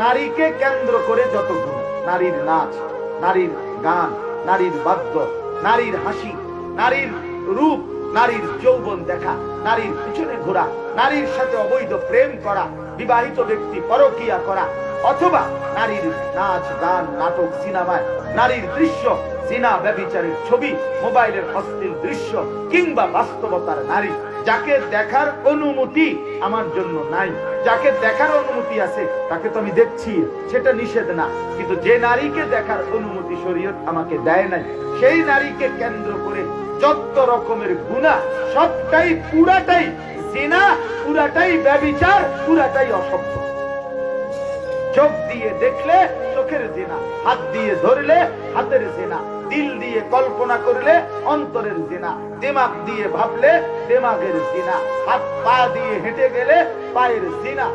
নারীকে কেন্দ্র করে যত গুণ, নারীর নাচ, নারীর গান, নারীর বাদ্য, নারীর হাসি, নারীর রূপ, নারীর যৌবন দেখা, নারীর পিছনে ঘোরা, নারীর সাথে অবৈধ প্রেম করা, বিবাহিত ব্যক্তি পরকিয়া করা, অথবা নারীর নাচ, গান, নাটক সিনেমায় নারীর দৃশ্য, সিনা ব্যবিচারের ছবি, মোবাইলের অস্থির দৃশ্য, কিংবা বাস্তবতার নারী। যাকে দেখার অনুমতি আমার জন্য নাই। যাকে দেখার অনুমতি আছে, তাকে তো আমি দেখছি, সেটা নিষেধ না। কিন্তু যে নারীকে দেখার অনুমতি শরীয়ত আমাকে দেয় নাই, সেই নারীকে কেন্দ্র করে যত রকমের গুণা, সবটাই, পুরাটাই জেনা, পুরাটাই ব্যবিচার, পুরাটাই অসভ্য। চোখ দিয়ে দেখলে চোখের জেনা, হাত দিয়ে ধরলে হাতের জেনা। দিল দিয়ে কল্পনা করলে অন্তরের জেনা। দিমাগ দিয়ে ভাবলে দিমাগের জেনা। হাত পা দিয়ে হেঁটে গেলে পায়ের জেনা।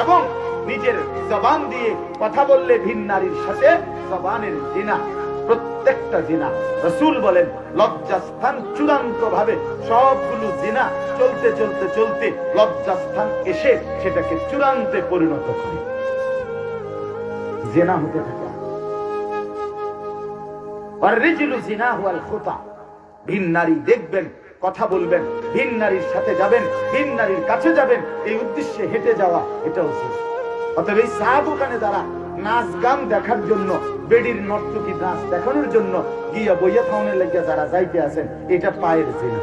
এবং নিজের জবান দিয়ে কথা বললে ভিন নারীর সাথে জবানের জেনা। প্রত্যেকটা জিনা। রসুল বলেন, লজ্জাস্থান চূড়ান্ত ভাবে সবগুলো জিনা চলতে চলতে চলতে লজ্জাস্থান এসে সেটাকে চূড়ান্তে পরিণত করে। জেনা হতে থাকে। ভিন নারী দেখবেন, কথা বলবেন, ভিন নারীর সাথে যাবেন, ভিন নারীর কাছে যাবেন, এই উদ্দেশ্যে হেঁটে যাওয়া জিনা অতএব এই চা দোকানে দ্বারা নাচ গান দেখার জন্য, বেডির নর্তকী নাচ দেখানোর জন্য গিয়া বইয়া থাউনের লেগে যারা যাইতে আছেন, এটা পায়ের জিনা।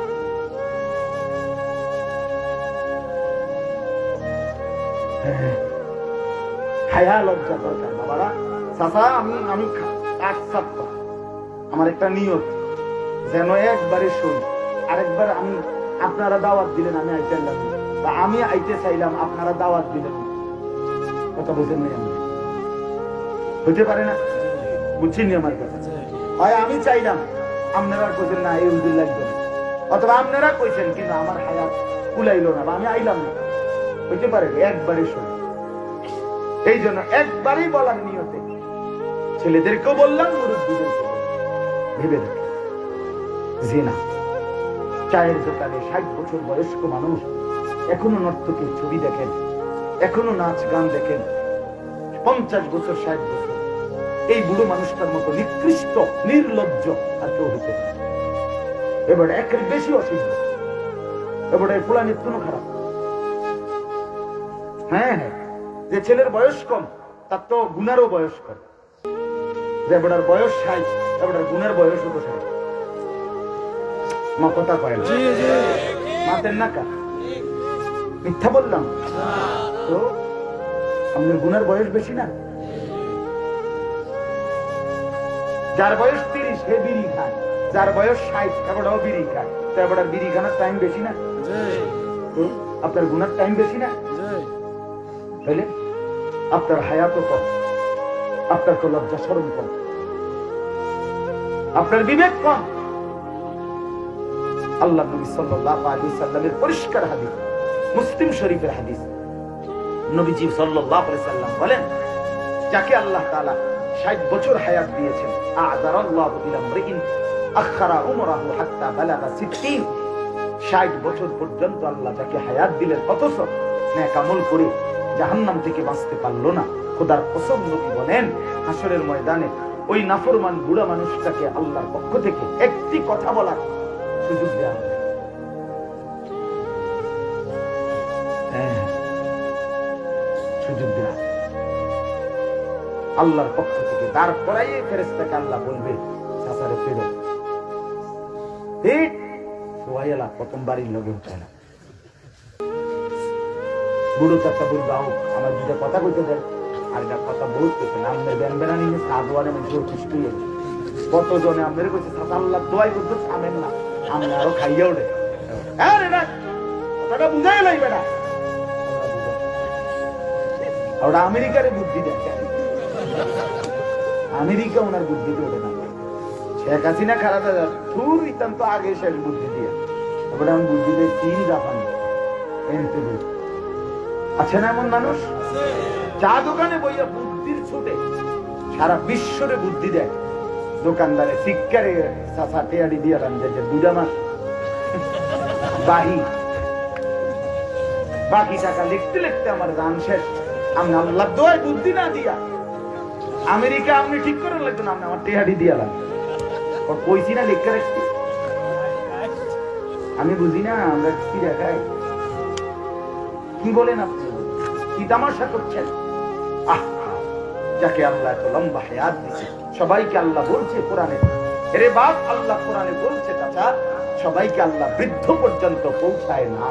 হায়া লজ্জা দরকার, বাবারা। চাচা, আমি আমি আশ্চাপ আমার একটা নিয়ত, যেন একবারে শুন, আরেকবার আমি আপনারা দাওয়াত দিলেন, আমি আইতে বা আমি আইতে চাইলাম, আপনারা দাওয়াত দিলেন। কথা বুঝেন নাই আমি হইতে পারে না? আমার কথা? হয় আমি চাইলাম, আপনারা কইছেন, না, এই উদ্দিন লাগবে অথবা আপনারা কইছেন, কিন্তু আমার হায়াত কুলাইলো না, বা আমি আইলাম না। হইতে পারে একবারে শুন। এই জন্য একবারই বলার নিয়তে ছেলেদেরকেও বললাম মুরব্বীদেরকে। ভেবে দেখ। জেনা, চায়ের দোকানে ষাট বছর বয়স্ক মানুষ, এখনও নর্তকীর ছবি দেখেন, এখনও নাচ গান দেখেন, পঞ্চাশ বছর, ষাট বছর। এই বুড়ো মানুষটার মতো নিকৃষ্ট, নির্লজ্জ আর কেউ না। এবার একের বেশি অসুবিধা। এবার এই ফুলা নিত্যনো খারাপ। হ্যাঁ হ্যাঁ যে ছেলের বয়স কম, তার তো গুনারও বয়স কম। যে বয়স ষাট এবার গুণের বয়স হতো ষাট মা কথা কয় না। মাতের নাকা মিথ্যা বললাম। তো আপনার গুণের বয়স বেশি না? যার বয়স তিরিশ হে বিড়ি খায়। যার বয়স ষাট এবারও বিড়ি খায়। তো এবার বিড়ি খানার টাইম বেশি না? আপনার গুণের টাইম বেশি না? তাইলে আপনার হায়াতও কম। আপনার তো লজ্জা সরম কম। আপনার বিবেক কম। আল্লাহ নবী সাল্লাল্লাহু আলাইহি সাল্লামের পরিষ্কার হাদিস, মুসলিম শরীফের হাদিস। নবীজি সাল্লাল্লাহু আলাইহি সাল্লাম বলেন, যাকে আল্লাহ তাআলা 60 বছর হায়াত দিয়েছেন হাত্তা বালাগা 60 60 বছর পর্যন্ত আল্লাহ যাকে হায়াত দিলেন, অথচ নেক আমল করে জাহান্নাম থেকে বাঁচতে পারল না। খোদার কসম নবী বলেন হাসরের ময়দানে ওই নাফরমান বুড়া মানুষটাকে আল্লাহর পক্ষ থেকে একটি কথা বলার সুযোগ দেওয়া হবে। হ্যাঁ, সুযোগ দেওয়া আল্লাহর পক্ষ থেকে তারপরেই ফেরেস্তাকে আল্লাহ বলবে সাসারে ফেরত। সোহাইলা প্রথম বাড়ির লগে উঠায় না। বুড়ো চারটা বলবে আমার দুটা কথা কইতে দেন। আর এটা কথা বহুত কইতে না। আমাদের ব্যান ব্যানা নিয়ে সাদওয়ানে মানে জোর সৃষ্টি হয়ে কত জনে আমাদের কইছে সাসা আল্লাহ দোয়াই করতে থামেন না। আমরা আরও খাইয়া ওঠে হ্যাঁ রে কথাটা বুঝাই বেটা। ওটা আমেরিকারে বুদ্ধি দেখে। আমেরিকা ওনার বুদ্ধিতে ওঠে না। শেখ হাসিনা খারাপ থুর ইতাম তো আগে শেষ বুদ্ধি দিয়ে। এবারে আমি বুদ্ধি দিয়ে চীন জাপান। এনতে আছে না এমন মানুষ? চা দোকানে বইয়া বুদ্ধির ছুটে। সারা বিশ্বরে বুদ্ধি দেয়। দোকানদারে শিক্ষারে টেয়ারি দিয়ে রান যে দুটা মাস। বাহি। বাকি টাকা লিখতে লিখতে আমার গান শেষ। আমি আল্লাহ দোয়ায় বুদ্ধি না দিয়া। আমেরিকা আপনি ঠিক করে লাগতো না আপনি আমার টেহারি দিয়া লাগবে কইছি না লেখা রাখছি। আমি বুঝি না, আমরা কি দেখাই? কি বলেন আপনি? কি তামাশা করছেন? আহ, যাকে আল্লাহ এত লম্বা হায়াত দিছে সবাইকে আল্লাহ বলছে কোরআনে। এরে বাপ, আল্লাহ কোরআনে বলছে চাচা, সবাইকে আল্লাহ বৃদ্ধ পর্যন্ত পৌঁছায় না।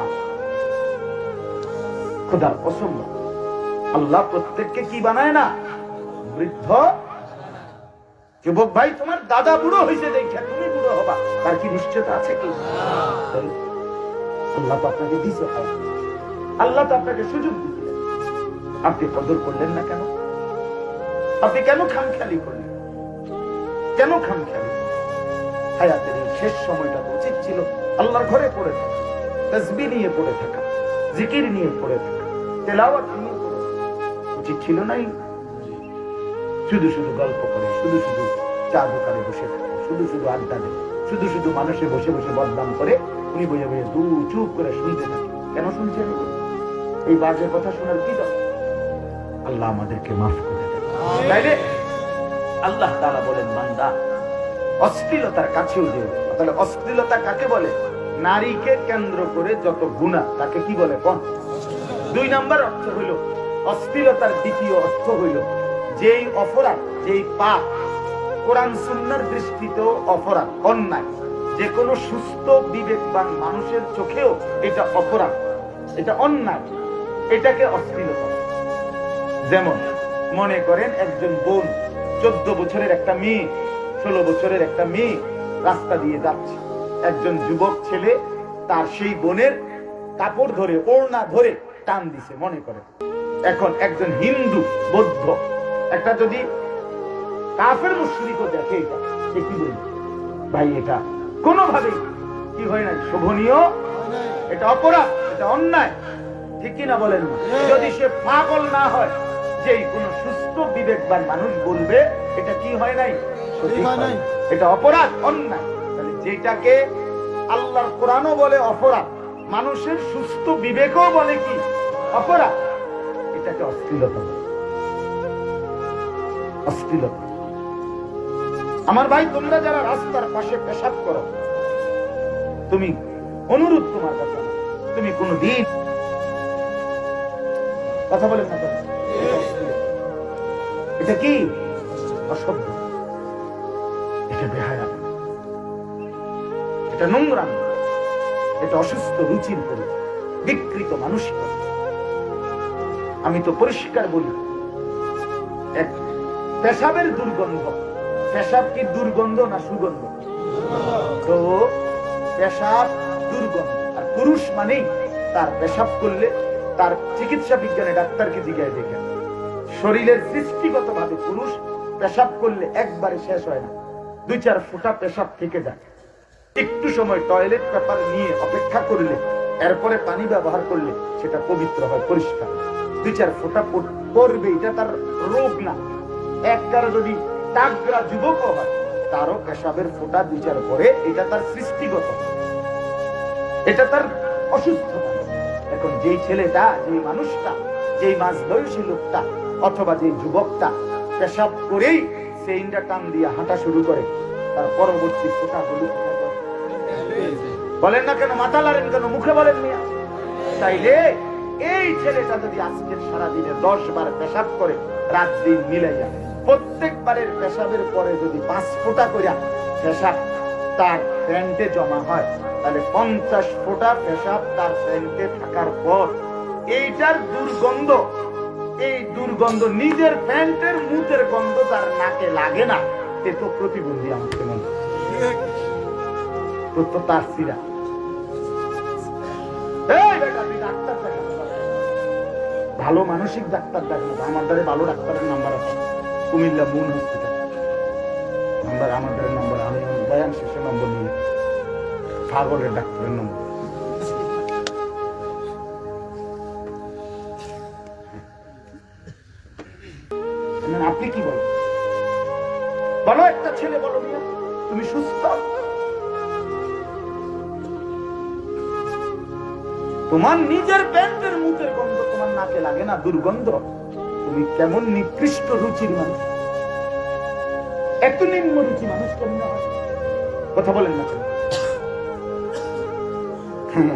খোদার পছন্দ আল্লাহ প্রত্যেককে কি বানায় না? বৃদ্ধ? যুবক ভাই, তোমার দাদা বুড়ো হয়েছে দেখে, তুমি বুড়ো হবা। তার কি নিশ্চয়তা আছে কি? আল্লাহ তো আপনাকে দিছে আল্লাহ তো আপনাকে সুযোগ দিচ্ছে আপনি কদর করলেন না কেন? আপনি কেন খামখেয়ালি করলেন? কেন খামখেয়ালি হায়াতের এই শেষ সময়টা উচিত ছিল। আল্লাহর ঘরে পড়ে থাকা তসবি নিয়ে পড়ে থাকা, জিকির নিয়ে পড়ে থাকা, তেলাওয়াত নিয়ে পড়ে উচিত ছিল নাই শুধু শুধু গল্প করে, শুধু শুধু চা দোকানে বসে থাকে, শুধু শুধু আড্ডা দেয়, শুধু শুধু মানুষে বসে বসে বদনাম করে উনি বসে বসে দু চুপ করে শুনতে থাকে। কেন শুনছেন? এই বাজে কথা শোনার কি দরকার? আল্লাহ আমাদেরকে মাফ করে তাইলে আল্লাহ তাআলা বলেন, বান্দা, অশ্লীলতার কাছেও যেও তাহলে অশ্লীলতা কাকে বলে? নারীকে কেন্দ্র করে যত গুণা, তাকে কি বলে কোন? দুই নাম্বার অর্থ হইল, অশ্লীলতার দ্বিতীয় অর্থ হইল, যেই অপরাধ, যেই পাপ, কোরআন সুন্নার দৃষ্টিতেও অপরাধ, অন্যায়। যে কোনো সুস্থ, বিবেকবান মানুষের চোখেও এটা অপরাধ, এটা অন্যায়, এটাকে অশ্লীলতা যেমন মনে করেন একজন বোন, চোদ্দ বছরের একটা মেয়ে, ষোলো বছরের একটা মেয়ে রাস্তা দিয়ে যাচ্ছে। একজন যুবক ছেলে তার সেই বোনের কাপড় ধরে, ওড়না ধরে টান দিছে মনে করে এখন একজন হিন্দু, বৌদ্ধ, একটা যদি কাফের মুশ্রিকও দেখে এটা, সে কি বলবে? ভাই, এটা কোনোভাবেই কি হয় না শোভনীয়? এটা অপরাধ, এটা অন্যায়। ঠিক কিনা বলেন যদি সে পাগল না হয় যে কোন সুস্থ বিবেকবান মানুষ বলবে এটা কি হয় নাই। এটা অপরাধ অন্যায় তাহলে যেটাকে আল্লাহর কোরআনও বলে অপরাধ মানুষের সুস্থ বিবেকও বলে কি অপরাধ এটাকে অশ্লীলতা বলে। অশ্লীলতা আমার ভাই তোমরা যারা রাস্তার পাশে পেশাব করো তুমি অনুরোধ তোমার কাছে তুমি কোনো দিন কথা বলেন না কেন? এটা অশ্লীলতা। এটা কি? অসভ্য। এটা বেহায়া। এটা নোংরা। এটা অসুস্থ রুচির পরি, বিকৃত মানসিকতা আমি তো পরিষ্কার বলি, এক পেশাবের দুর্গন্ধ। পেশাব কি দুর্গন্ধ না সুগন্ধ? তো পেশাব দুর্গন্ধ। আর পুরুষ মানেই তার পেশাব করলে তার চিকিৎসা বিজ্ঞানে ডাক্তারকে জিজ্ঞাসা দেখেন। শরীরের সৃষ্টিগত ভাবে পুরুষ পেশাব করলে একবারে শেষ হয় না। দুই চার ফোঁটা পেশাব থেকে যায়। একটু সময় টয়লেট পেপার নিয়ে অপেক্ষা করলে, এরপরে পানি ব্যবহার করলে সেটা পবিত্র হয়, পরিষ্কার। দুই চার ফোঁটা পড়- পড়বে এটা তার রোগ না। একটার যদি তাগরা যুবক হয়, তারও পেশাবের ফোঁটা দুই চার পরে এটা তার সৃষ্টিগত। এটা তার অসুস্থতা। এখন যেই ছেলেটা, যেই মানুষটা, যেই মাঝ বয়সী লোকটা অথবা যেই যুবকটা পেশাব করেই সেইটা টান দিয়ে হাঁটা শুরু করে। তার পরবর্তী ফোটা পড়ে? বলেন না কেন, মাথা লারেন কেন, মুখে বলেন মিয়া। তাইলে এই ছেলেটা যদি আজকের সারাদিনে দশ বার পেশাব করে রাত দিন মিলে যায় প্রত্যেকবারের পেশাবের পরে যদি পাঁচ ফোঁটা করে পেশাব তার প্যান্টে জমা হয়, তাহলে পঞ্চাশ ফোঁটা পেশাব তার প্যান্টে থাকার পর এইটার দুর্গন্ধ এই দুর্গন্ধ নিজের প্যান্টের মুখের গন্ধ তার নাকে লাগে না। এ তো প্রতিবন্ধী আমাকে মনে তার ভালো মানসিক ডাক্তার দেখেন আমার দ্বারা ভালো ডাক্তারের নাম্বার আছে। Comilla Moon hospital. নাম্বার আমাদের নাম্বার আমি বয়ান শেষে নম্বর নিয়ে সাগরের ডাক্তারের নম্বর। এখন আপনি কি বলেন? বলো একটা ছেলে, বলো তুমি সুস্থ? তোমার নিজের প্যান্টের মুখের গন্ধ তোমার নাকে লাগে না, দুর্গন্ধ? তুমি কেমন নিকৃষ্ট রুচির মানুষ। এত নিম্ন রুচি মানুষ কেমন কথা বলেন না হ্যাঁ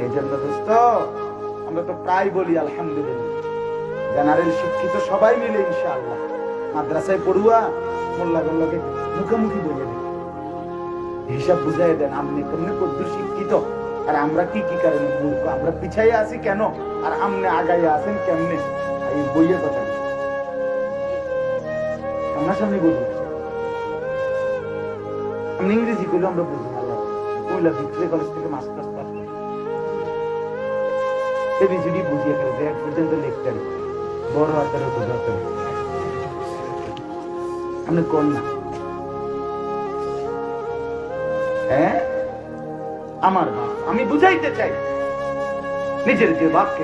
আমরা তো প্রায় বলি, আলহামদুলিল্লাহ। জেনারেল শিক্ষিত সবাই মিলে, ইনশাআল্লাহ। মাদ্রাসায় পড়ুয়া মোল্লা গোল্লাকে মুখোমুখি বলে দেন হিসাব বুঝাই দেন আপনি কেমনে কদ্দুর শিক্ষিত? আর আমরা কি কি কারণে মূর্খ? আমরা পিছাইয়া আছি কেন? আর আমনে আগাইয়া আছেন কেমনে? এই বইয়ের কথা। সামনাসামনি বলব আমি ইংরেজি করলে আমরা বুঝি কইলা ভিক্টোরিয়া কলেজ থেকে masters pass A B C D বুঝিয়ে ফেলছে এক পর্যন্ত লেকচারে বড় হাতের আপনি কোন না? হ্যাঁ? আমার বাপ, আমি বুঝাইতে চাই। নিজের যে বাপকে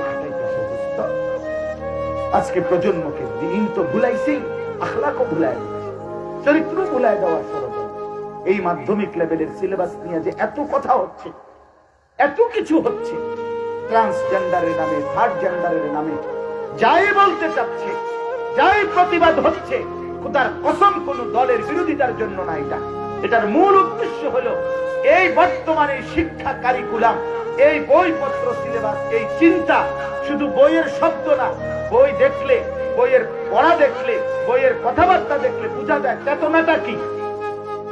আজকে প্রজন্মকে দিন তো ভুলাইছেই, আখলাকও ভুলাই চরিত্র ভুলাই দেওয়ার ষড়যন্ত্র এই মাধ্যমিক লেভেলের সিলেবাস নিয়ে যে এত কথা হচ্ছে, এত কিছু হচ্ছে ট্রান্সজেন্ডারের নামে থার্ড জেন্ডারের নামে, যাই বলতে চাচ্ছে, যাই প্রতিবাদ হচ্ছে খুদার কসম কোন দলের বিরোধিতার জন্য না এটা। এটার মূল উদ্দেশ্য হলো এই বর্তমানে শিক্ষা কারিকুলাম এই বইপত্র সিলেবাস এই চিন্তা শুধু বইয়ের শব্দ না, বই দেখলে, বইয়ের পড়া দেখলে, বইয়ের কথাবার্তা দেখলে বোঝা যায় চেতনাটা কি।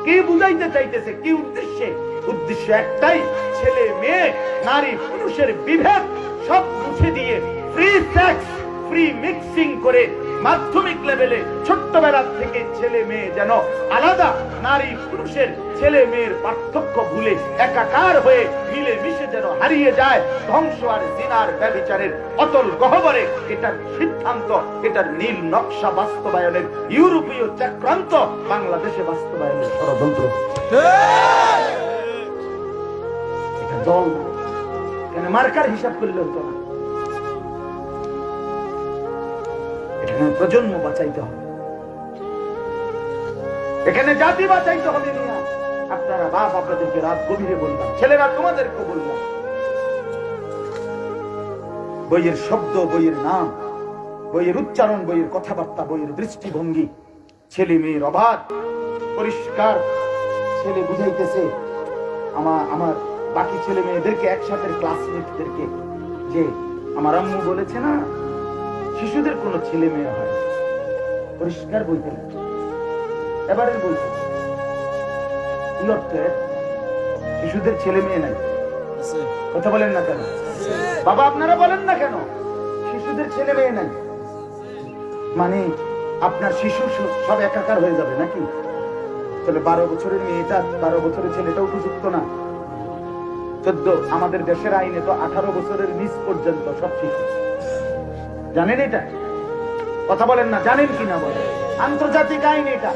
কি বুঝাইতে চাইতেছে? কি উদ্দেশ্যে? উদ্দেশ্য একটাই, ছেলে, মেয়ে, নারী, পুরুষের বিভেদ সব মুছে দিয়ে ফ্রি সেক্স ফ্রি মিক্সিং করে মাধ্যমিক লেভেলে ছোট্টবেলা থেকে ছেলে মেয়ে যেন আলাদা নারী পুরুষের ছেলে মেয়ের পার্থক্য ভুলে একাকার হয়ে মিলে মিশে যেন হারিয়ে যায় ধ্বংস আর জিনার ব্যবিচারের অতল গহবরে। এটার সিদ্ধান্ত এটার নীল নকশা বাস্তবায়নের ইউরোপীয় চক্রান্ত বাংলাদেশে বাস্তবায়নের ষড়যন্ত্র। এটা দল না। কেন মার্কার হিসাব করলে হতো না? এখানে প্রজন্ম বাঁচাইতে হবে। এখানে জাতি বাঁচাইতে হবে। আপনারা বাপ আপনাদেরকে রাত গভীরে বললাম ছেলেরা তোমাদেরকে বললাম বইয়ের শব্দ, বইয়ের নাম, বইয়ের উচ্চারণ, বইয়ের কথাবার্তা, বইয়ের দৃষ্টিভঙ্গি, ছেলে মেয়ের অবাধ, পরিষ্কার। ছেলে বুঝাইতেছে, আমার আমার বাকি ছেলে মেয়েদেরকে একসাথে ক্লাসমেটদেরকে যে আমার আম্মু বলেছে না শিশুদের কোনো ছেলে মেয়ে হয় পরিষ্কার বইতে লেখা। এবারের বইতে অর্থে শিশুদের ছেলে মেয়ে নাই। কথা বলেন না কেন? বাবা আপনারা বলেন না কেন? শিশুদের ছেলে মেয়ে নাই। মানে আপনার শিশু সব একাকার হয়ে যাবে নাকি? তাহলে বারো বছরের মেয়েটা বারো বছরের ছেলেটা উপযুক্ত না? চোদ্দ আমাদের দেশের আইনে তো আঠারো বছরের নিচ পর্যন্ত সব শিশু। জানেন এটা? কথা বলেন না, জানেন কি না বলেন? আন্তর্জাতিক আইন এটা।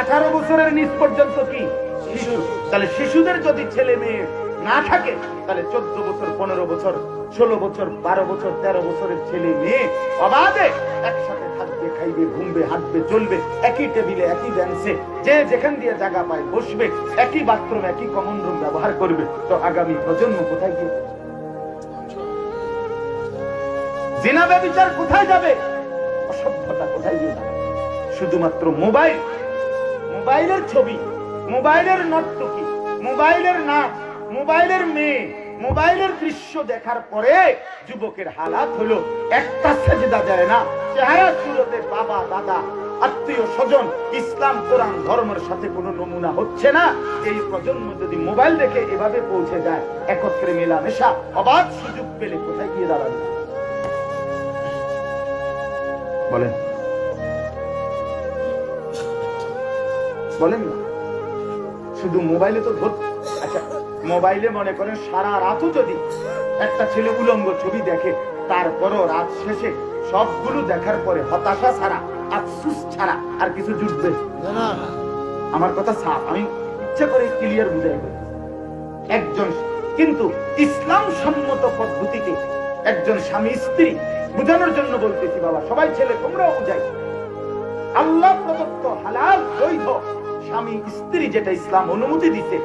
আঠারো বছরের নিচ পর্যন্ত কি? শিশু। তাহলে শিশুদের যদি ছেলে মেয়ে না থাকে, তাহলে চোদ্দ বছর, পনেরো বছর, ষোলো বছর, বারো বছর, তেরো বছরের ছেলে মেয়ে অবাধে একসাথে থাকবে, খাইবে, ঘুমবে, হাঁটবে, চলবে, একই টেবিলে, একই বেঞ্চে, যে যেখান দিয়ে জায়গা পায়, বসবে, একই বাথরুম, একই কমন রুম ব্যবহার করবে। তো আগামী প্রজন্ম কোথায় গিয়ে জিনা ব্যবচার কোথায় যাবে? অসভ্যতা কোথায় গিয়ে? শুধুমাত্র মোবাইল। মোবাইলের ছবি, মোবাইলের নর্তকী, মোবাইলের নাচ, মোবাইলের মেয়ে, মোবাইলের দৃশ্য দেখার পরে যুবকের হালাত হলো, একটা সেজদা যায় না। চেহারা সুরতে বাবা, দাদা, আত্মীয়, স্বজন, ইসলাম, কোরআন, ধর্মের সাথে কোনো নমুনা হচ্ছে না। এই প্রজন্ম যদি মোবাইল দেখে এভাবে পৌঁছে যায়, একত্রে মেলামেশা, অবাধ সুযোগ পেলে কোথায় গিয়ে দাঁড়াবে? বলেন। বলেন না। শুধু মোবাইলে তো ধর আচ্ছা মোবাইলে মনে করেন সারা রাতও যদি একটা ছেলে উলঙ্গ ছবি দেখে তারপরও রাত শেষে সবগুলো দেখার পরে হতাশা ছাড়া আফসুস ছাড়া আর কিছু জুটবে। আমার কথা সাফ আমি ইচ্ছা করে ক্লিয়ার বুঝাই। একজন কিন্তু ইসলাম সম্মত পদ্ধতিতে একজন স্বামী স্ত্রী বুঝানোর জন্য বলতেছি বাবা সবাই ছেলে তোমরাও বুঝাই। আল্লাহ প্রদত্ত হালাল বৈধ স্বামী স্ত্রী যেটা ইসলাম অনুমতি দিতে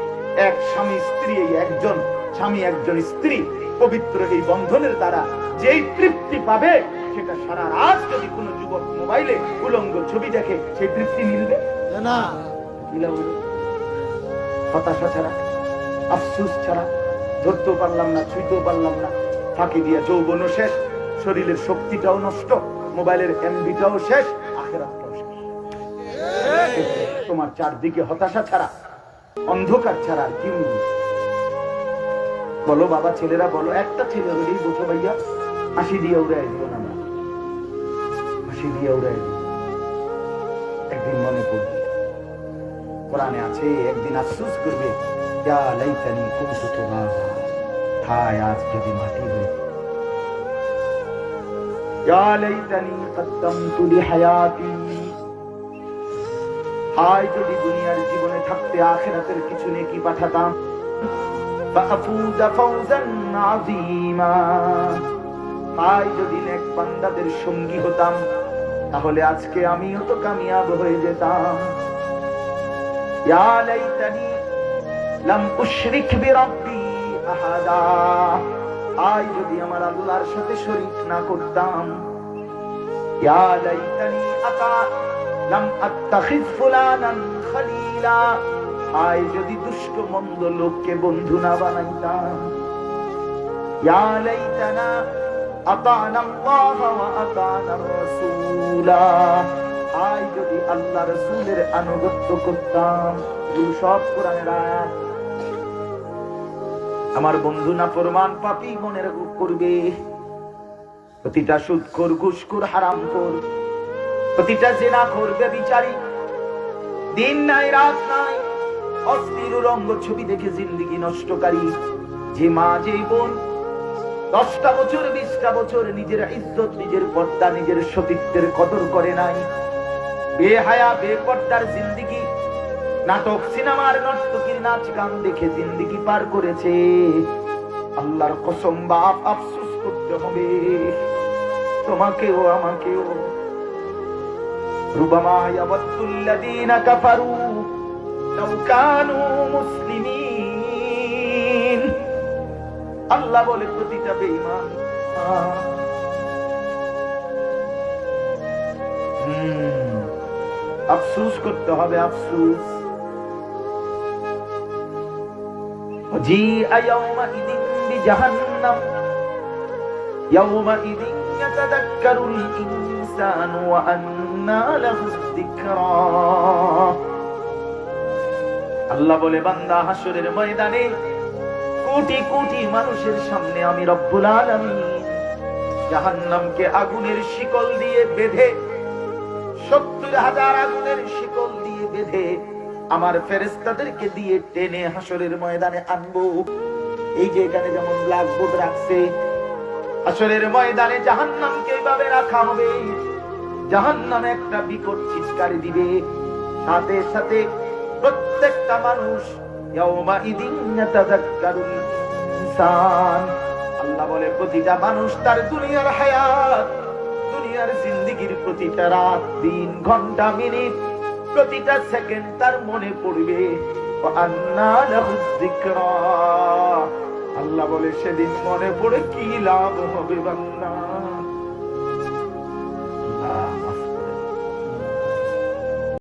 এক স্বামী স্ত্রী এই একজন স্বামী একজন স্ত্রী পবিত্র এই বন্ধনের দ্বারা যেই তৃপ্তি পাবে সেটা সারা রাত যদি কোনো যুবক মোবাইলে উলঙ্গ ছবি দেখে সেই তৃপ্তি মিলবে? না হতাশা ছাড়া আফসুস ছাড়া ধরতেও পারলাম না ছুঁইতেও পারলাম না ফাঁকি দিয়া যৌবনও শেষ শরীরের শক্তিটাও নষ্ট, মোবাইলের এমবিটাও শেষ, আখেরাতটাও শেষ। তোমার চারদিকে হতাশা ছাড়া, অন্ধকার ছাড়া আর কি বলো বাবা ছেলেরা, বলো, একটা ছেলে হলেই বোঝো ভাইয়া, হাসি দিয়ে উড়াই দিও না হাসি দিয়ে উড়াই দিও। একদিন মনে পড়বে। কোরআনে আছে, একদিন আফসোস করবে যা লাইতানি কুনতু তুরাবা হায় আজ যদি মাটি হয়ে লাইতানি কদ্দামতু লিহায়াতি হায় যদি দুনিয়ার জীবনে থাকতে আখিরাতের কিছু নেকি পাঠাতাম, ফাফুজা ফাওজান আযীমা। হায় যদি নেক বান্দাদের সঙ্গী হতাম, তাহলে আজকে আমিও তো কামিয়াব হয়ে যেতাম। ইয়া লাইতানি লাম উশরিক বিরাব্বি আহাদা। আয় যদি আমার আল্লাহর সাথে শরীক না করতাম আনুগত্য করতাম সব কোরআনের আয়াত আমার বন্ধু না প্রমাণ পাপি মনে করবে। প্রতিটা সুদ কর ঘুষ কর হারাম কর প্রতিটা জেনা করবে বিচারি দিন নাই, রাত নাই অস্থির রঙ্গ ছবি দেখে জিন্দিগি নষ্টকারী, যে মা, যে বোন, দশটা বছর, বিশটা বছর নিজের ইজ্জত, নিজের পর্দা, নিজের সতীত্বের কদর করে নাই। বেহায়া, বেপর্দার জিন্দিগি নাটক, সিনেমার নর্তকীর নাচ গান দেখে জিন্দিগি পার করেছে। আল্লাহর কসম, বাপ আফসোস করতে হবে। তোমাকেও, আমাকেও। রুবামা আল্লাহ বলে, প্রতিটা বেঈমান। আফসুস করতে হবে, আফসুস। وجيء يومئذ بجهنم يومئذ يتذكر الإنسان وأنى له الذكرى আল্লাহ বলে বান্দা হাসরের ময়দানে কোটি কোটি মানুষের সামনে আমি রব্বুল আলামিন জাহান্নামকে আগুনের শিকল দিয়ে বেঁধে সত্তর হাজার আগুনের শিকল দিয়ে বেঁধে আমার ফেরেস্তাদেরকে দিয়ে টেনে হাসরের ময়দানে আনব। এই যে এখানে যেমন ব্ল্যাকবোর্ড রাখছে হাসরের ময়দানে জাহান্নামকে এইভাবে রাখা হবে। জাহান্নামে একটা বিকট চিৎকার দিবে। সাথে সাথে প্রত্যেকটা মানুষ আল্লাহ বলে, প্রতিটা মানুষ তার দুনিয়ার হায়াত, দুনিয়ার জিন্দিগির প্রতিটা রাত, দিন, ঘণ্টা, মিনিট প্রতিটা সেকেন্ড তার মনে পড়বে আল্লাহ বলে সেদিন মনে পড়ে কি লাভ হবে বান্দা?